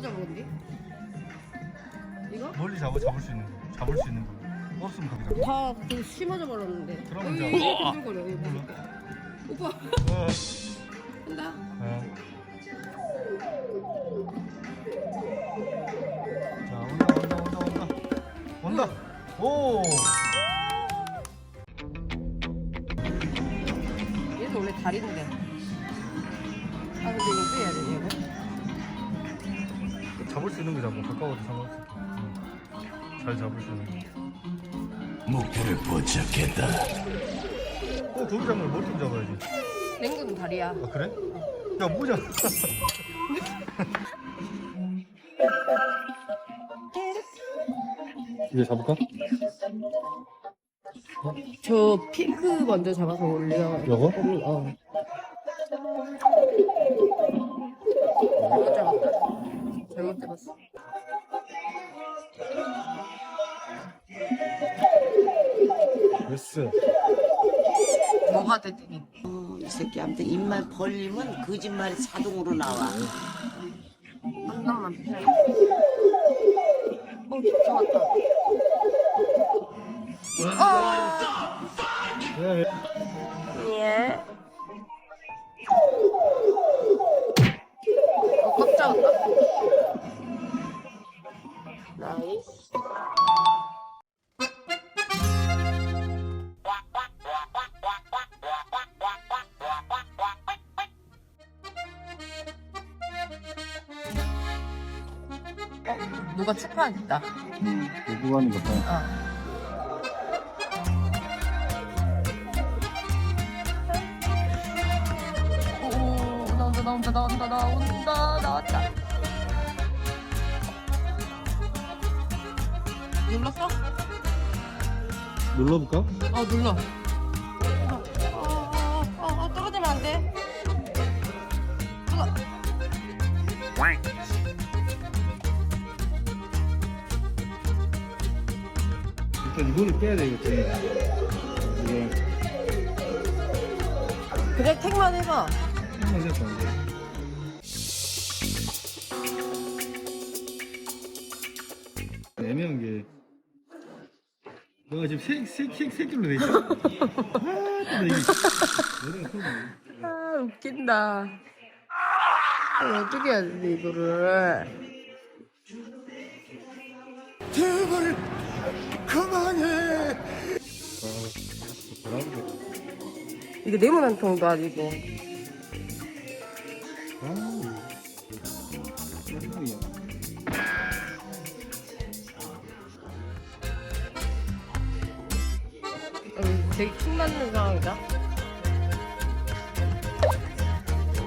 뭐 잡은 건데? 이거? 멀리 잡아 잡을 수 있는 거. 잡을 수 있는 거. 없으면 거기 잡아. 다그 심어져 버렸는데. 그러면 흔들거려 여기. 몰라. 오빠 어. 한다. 어. 자 온다 온다 온다 온다. 온다. 오. 얘도 원래 다리인데. 수 있는 거 잡고 가까워도 상관없어. 응. 잘 잡을 수 있는 거. 목표를 포착했다. 어 거기 잡으면 뭘좀 잡아야지. 냉구는 다리야. 아 그래? 야 뭐냐? 이제 잡을까? 저 핑크 먼저 잡아서 올려. 요거? 어. 못 잡았어. 됐어. 뭐가 됐더니 어, 이 새끼 아무튼 입만 벌리면 거짓말이 자동으로 나와. 한 놈만 피해. 어. 야, 야. 예. 누가 축하했다. 누구 하는 거다. 어. 오, 나온다, 나 온다, 나 온다, 나 온다, 나왔다. 눌렀어? 눌러볼까? 어, 눌러. 어, 어, 어, 어, 떨어지면 안 돼. 뜨거. 일단 이거를 빼야 되겠지. 이거 그냥 택만 해봐. 한번 돼. 애매한 게 너가 지금 세, 세, 세, 세 줄로 돼 있어? 아, 나 이게 아, 웃긴다. 아, 어떻게 해야 돼, 이거를. 그만해. 이게 네모 한 통도 아니고. 음, 되게 킹 맞는 상황이다.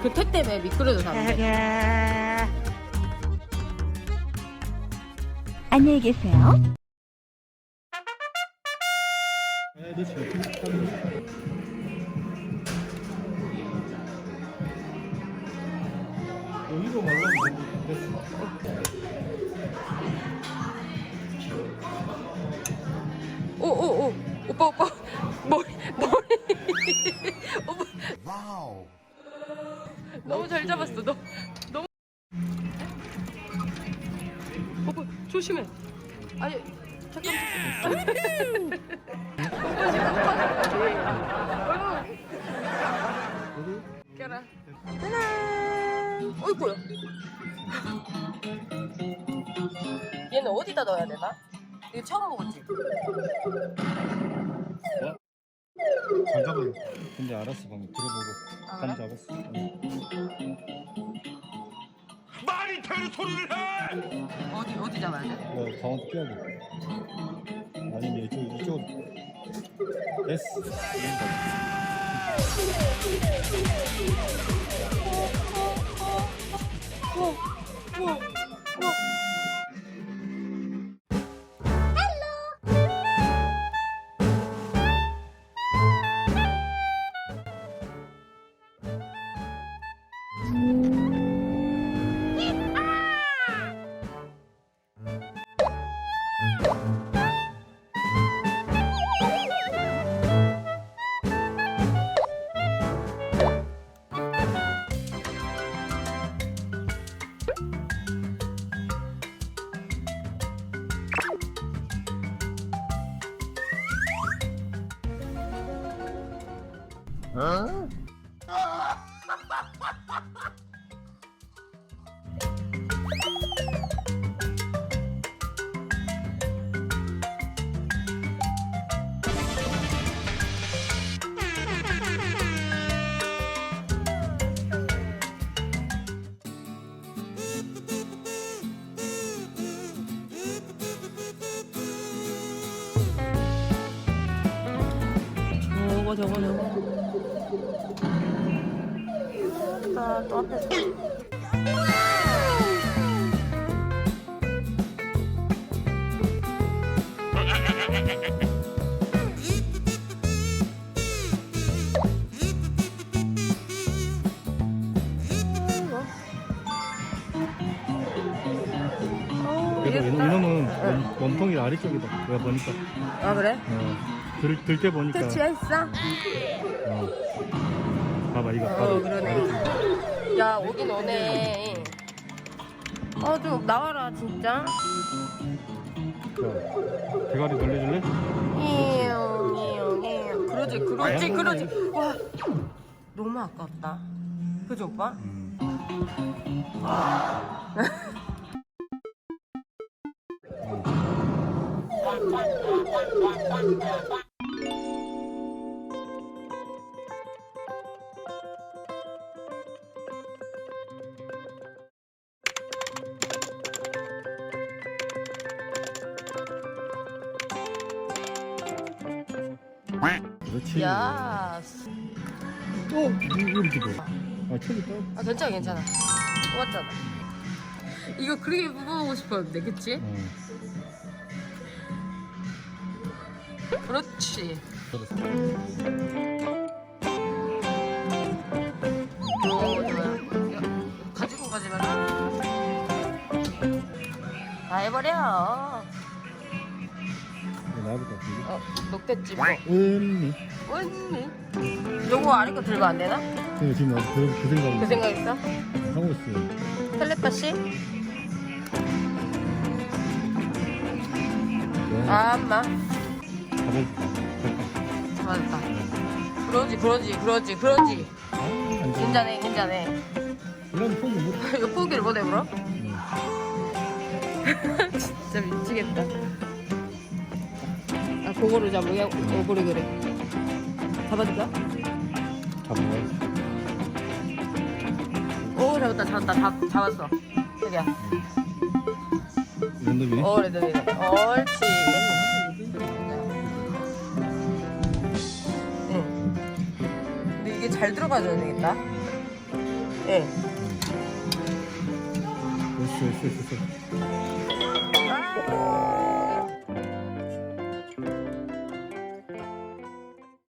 그태 때문에 미끄러져서 안 돼. 안녕히 계세요. 오. 오빠, 오빠. 머리, 머리. 와우. 너무 잘 잡았어. 너, 너무. 오빠, 조심해. 아니, 잠깐만. 오빠 지금 오빠. 깨라. 짜란. 어이구야. 얘는 어디다 넣어야 되나? 이거 처음 먹었지? 잘 잡아. 근데 알았어 방금 들어보고 아, 감 알아? 잡았어. 응. 말이 되는 소리를 해! 어디 어디 잡아야 돼? 야 강원 피하고. 아니면 이쪽 이쪽. 됐어. 우와, 우와, 저거 저거 저거 아, 또 앞에서 그래도 이놈- 이놈은 원- 원통이 아래 쪽이다. 내가 보니까. 아 그래? 어, 들, 들 때 보니까. 있어? 어. 봐봐, 이거. 어 바로 그러네 아래쪽. 야 오긴 오네. 어좀 나와라 진짜. 자, 대가리 돌려줄래? 이용 이용 이용 그러지 그러지 그러지. 와 너무 아깝다. 그지 오빠? 음. 그렇지. 야 어, 이렇게 돼. 아, 척이 떠. 아, 괜찮아 괜찮아 뽑았잖아 이거 그렇게 뽑아보고 싶었는데 그치? 어. 그렇지 좋아요 가지고 가지마 다 해버려 나을 것 같은데. 어뭐 언니. 언니 요거 아래 거 들면 안 되나? 내가 지금 나도 그, 그 생각을 그 생각 있어? 하고 있어요. 텔레파시? 네. 아 엄마 가볼까? 맞았다 그러지 그러지 그러지 그러지. 긴장해 긴장해 이런 못. 이거 포기를 못해 그럼? 응. 진짜 미치겠다. 아, 그거를 잡으려? 어, 그래, 그래. 잡아줄까? 잡아봐야지. 오, 잡았다, 잡았다. 잡, 잡았어. 여기야. 이 정도면. 어, 그래, 그래. 그래. 옳지. 응. 근데 이게 잘 들어가줘야 되겠다. 예. 됐어, 됐어, 됐어. 아,